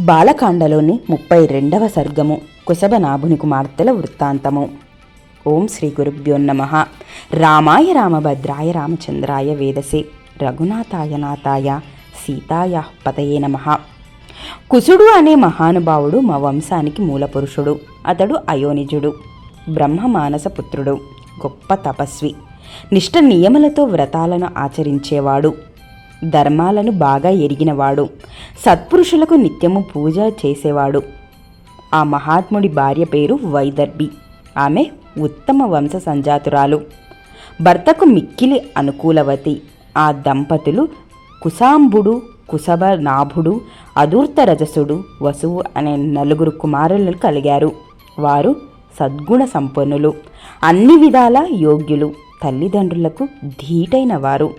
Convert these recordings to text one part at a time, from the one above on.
బాలకాండలోని ముప్పై రెండవ సర్గము కుశభనాభుని కుమార్తెల వృత్తాంతము. ఓం శ్రీ గురుభ్యో నమ. రామాయ రామభద్రాయ రామచంద్రాయ వేదసే. రఘునాథాయ నాథాయ సీతాయ పతయే నమ. కుసుడు అనే మహానుభావుడు మా వంశానికి మూలపురుషుడు. అతడు అయోనిజుడు. బ్రహ్మమానస పుత్రుడు. గొప్ప తపస్వి. నిష్ట నియమలతో వ్రతాలను ఆచరించేవాడు. ధర్మాలను బాగా ఎరిగినవాడు. సత్పురుషులకు నిత్యము పూజ చేసేవాడు. ఆ మహాత్ముడి భార్య పేరు వైదర్భి. ఆమె ఉత్తమ వంశ సంజాతురాలు. భర్తకు మిక్కిలి అనుకూలవతి. ఆ దంపతులు కుశాంబుడు కుశభనాభుడు అధూర్త రజసుడు వసువు అనే నలుగురు కుమారులను కలిగారు. వారు సద్గుణ సంపన్నులు. అన్ని విధాల యోగ్యులు. తల్లిదండ్రులకు ధీటైన వారు.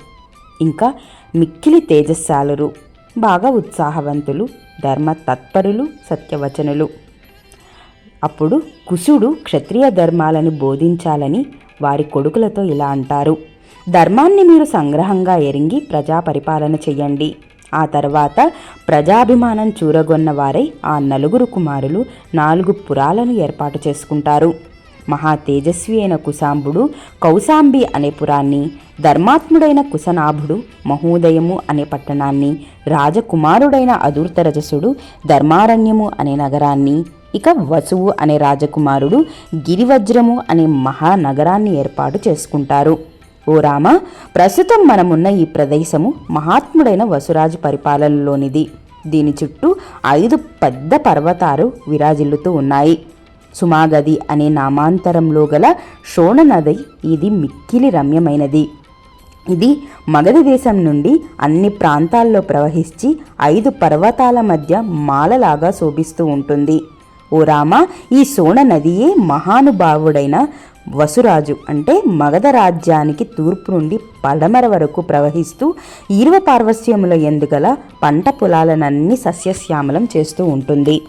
ఇంకా మిక్కిలి తేజస్సాలురు బాగా ఉత్సాహవంతులు ధర్మ తత్పరులు సత్యవచనులు. అప్పుడు కుశుడు క్షత్రియ ధర్మాలను బోధించాలని వారి కొడుకులతో ఇలా అంటారు. ధర్మాన్ని మీరు సంగ్రహంగా ఎరింగి ప్రజా పరిపాలన చెయ్యండి. ఆ తర్వాత ప్రజాభిమానం చూరగొన్న వారై ఆ నలుగురు కుమారులు నాలుగు పురాలను ఏర్పాటు చేసుకుంటారు. మహా తేజస్వి అయిన కుశాంబుడు కౌశాంబి అనే పురాన్ని ధర్మాత్ముడైన కుశనాభుడు మహోదయము అనే పట్టణాన్ని రాజకుమారుడైన అదూర్తరజసుడు ధర్మారణ్యము అనే నగరాన్ని ఇక వసువు అనే రాజకుమారుడు గిరివజ్రము అనే మహానగరాన్ని ఏర్పాటు చేసుకుంటారు. ఓ రామ ప్రస్తుతం మనమున్న ఈ ప్రదేశము మహాత్ముడైన వసురాజు పరిపాలనలోనిది. దీని చుట్టూ ఐదు పెద్ద పర్వతాలు విరాజిల్లుతూ ఉన్నాయి. సుమాగది అనే నామాంతరంలో గల షోణ నది ఇది మిక్కిలి రమ్యమైనది. ఇది మగధ దేశం నుండి అన్ని ప్రాంతాల్లో ప్రవహించి ఐదు పర్వతాల మధ్య మాలలాగా శోభిస్తూ ఉంటుంది. ఓ రామ ఈ సోణ నదియే మహానుభావుడైన వసురాజు అంటే మగధ రాజ్యానికి తూర్పు నుండి పడమర వరకు ప్రవహిస్తూ ఈర్వ పార్వస్యముల ఎందుగల పంట పొలాలనన్నీ సస్యశ్యామలం చేస్తూ ఉంటుంది.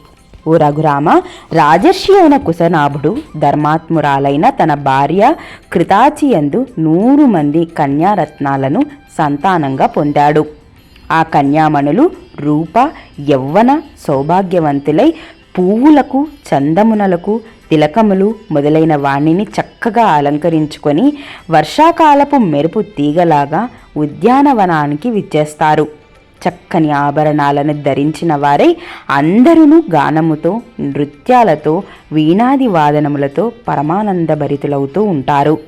ఓ రఘురామ రాజర్షి అయిన కుశనాభుడు ధర్మాత్మురాలైన తన భార్య కృతాచియందు నూరు మంది కన్యారత్నాలను సంతానంగా పొందాడు. ఆ కన్యామణులు రూప యవ్వన సౌభాగ్యవంతులై పువ్వులకు చందమునలకు తిలకములు మొదలైన వాణిని చక్కగా అలంకరించుకొని వర్షాకాలపు మెరుపు తీగలాగా ఉద్యానవనానికి విచ్చేస్తారు. చక్కని ఆభరణాలను ధరించిన వారై అందరూ గానముతో నృత్యాలతో వీణాది వాదనములతో పరమానందభరితులవుతూ ఉంటారు.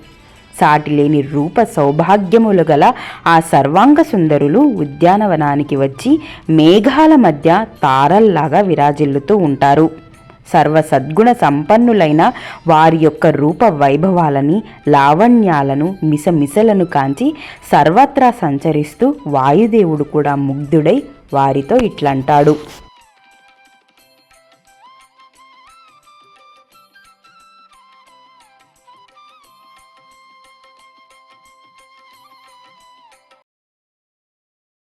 సాటిలేని రూప సౌభాగ్యములు గల ఆ సర్వాంగ సుందరులు ఉద్యానవనానికి వచ్చి మేఘాల మధ్య తారల్లాగా విరాజిల్లుతూ ఉంటారు. సర్వ సద్గుణ సంపన్నులైన వారి యొక్క రూప వైభవాలని లావణ్యాలను మిసమిసలను కాంచి సర్వత్రా సంచరిస్తూ వాయుదేవుడు కూడా ముగ్ధుడై వారితో ఇట్లంటాడు.